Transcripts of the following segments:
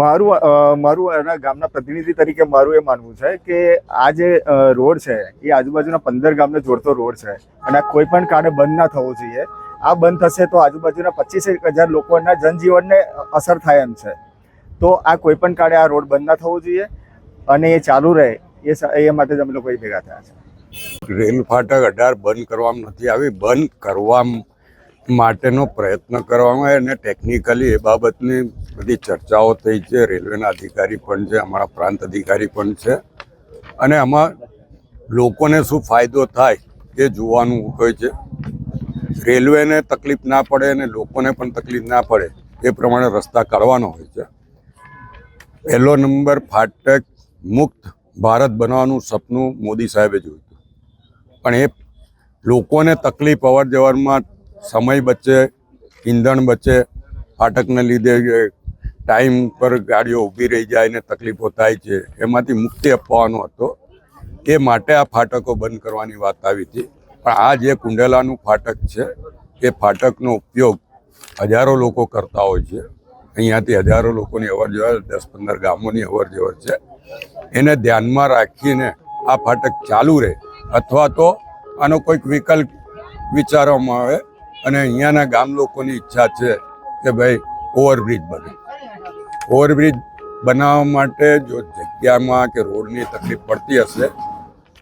મારું મારું એના ગામના પ્રતિનિધિ તરીકે મારું એ માનવું છે કે આ જે રોડ છે, એ આજુબાજુના પંદર ગામને જોડતો રોડ છે અને કોઈ પણ કારણે બંધ ના થવો જોઈએ. આ બંધ થશે તો આજુબાજુના પચીસેક હજાર લોકોના જનજીવનને અસર થાય એમ છે. તો આ કોઈ પણ કારણે આ રોડ બંધ ના થવો જોઈએ અને એ ચાલુ રહે, એ એ માટે જ અમે લોકો ભેગા થયા છે. રેલ ફાટક અઢાર બંધ કરવામાં નથી આવી. બંધ કરવા માટેનો પ્રયત્ન કરવામાં અને ટેકનિકલી એ બાબતની બધી ચર્ચાઓ થઈ છે. રેલવેના અધિકારી પણ છે, અમારા પ્રાંત અધિકારી પણ છે. અને આમાં લોકોને શું ફાયદો થાય એ જોવાનું હોય છે. રેલવેને તકલીફ ના પડે અને લોકોને પણ તકલીફ ના પડે એ પ્રમાણે રસ્તા કાઢવાનો હોય છે. પહેલો નંબર ફાટક મુક્ત ભારત બનાવવાનું સપનું મોદી સાહેબે જોયું હતું. પણ એ લોકોને તકલીફ અવર જવરમાં સમય બચે, ઈંધણ બચે, ફાટકને લીધે ટાઈમ પર ગાડીઓ ઊભી રહી જાય ને તકલીફો થાય છે. એમાંથી મુક્તિ આપવાનો હતો એ માટે આ ફાટકો બંધ કરવાની વાત આવી હતી. પણ આ જે કુંડેલાનું ફાટક છે, એ ફાટકનો ઉપયોગ હજારો લોકો કરતા હોય છે. અહીંયાથી હજારો લોકોની અવર જવર દસ પંદર ગામોની અવર જવર છે. એને ધ્યાનમાં રાખીને આ ફાટક ચાલુ રહે. અથવા તો આનો કોઈક વિકલ્પ વિચારવામાં આવે અને અહીંયાના ગામ લોકોની ઈચ્છા છે કે ભાઈ ઓવરબ્રિજ બને. ઓવરબ્રિજ બનાવવા માટે જો જગ્યામાં કે રોડની તકલીફ પડતી હશે,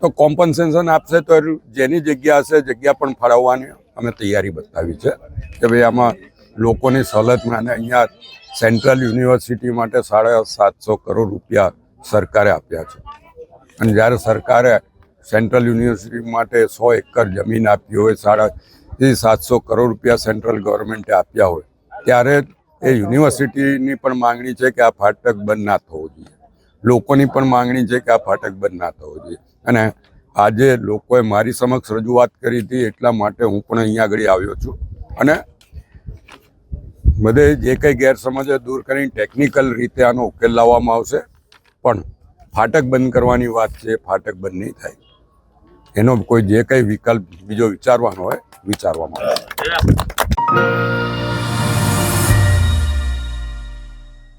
તો કોમ્પન્સેશન આપશે તો જેની જગ્યા હશે, જગ્યા પણ ફાળવવાની અમે તૈયારી બતાવી છે કે ભાઈ આમાં લોકોની સહલતમાં અને અહીંયા સેન્ટ્રલ યુનિવર્સિટી માટે સાડા સાતસો કરોડ રૂપિયા સરકારે આપ્યા છે. અને જ્યારે સરકારે સેન્ટ્રલ યુનિવર્સિટી માટે સો એકર જમીન આપી હોય, સાડા એ સાતસો કરોડ રૂપિયા સેન્ટ્રલ ગવર્મેન્ટે આપ્યા હોય, ત્યારે એ યુનિવર્સિટીની પણ માંગણી છે કે આ ફાટક બંધ ના થવો જોઈએ. લોકોની પણ માંગણી છે કે આ ફાટક બંધ ના થવો જોઈએ. અને આજે લોકોએ મારી સમક્ષ રજૂઆત કરી હતી, એટલા માટે હું પણ અહીંયા આગળ આવ્યો છું. અને બધે જે કંઈ ગેરસમજ દૂર કરીને ટેકનિકલ રીતે આનો ઉકેલ લાવવામાં આવશે, પણ ફાટક બંધ કરવાની વાત છે, ફાટક બંધ નહીં થાય. એનો કોઈ જે કંઈ વિકલ્પ બીજો વિચારવાનો હોય વિચારવામાં આવશે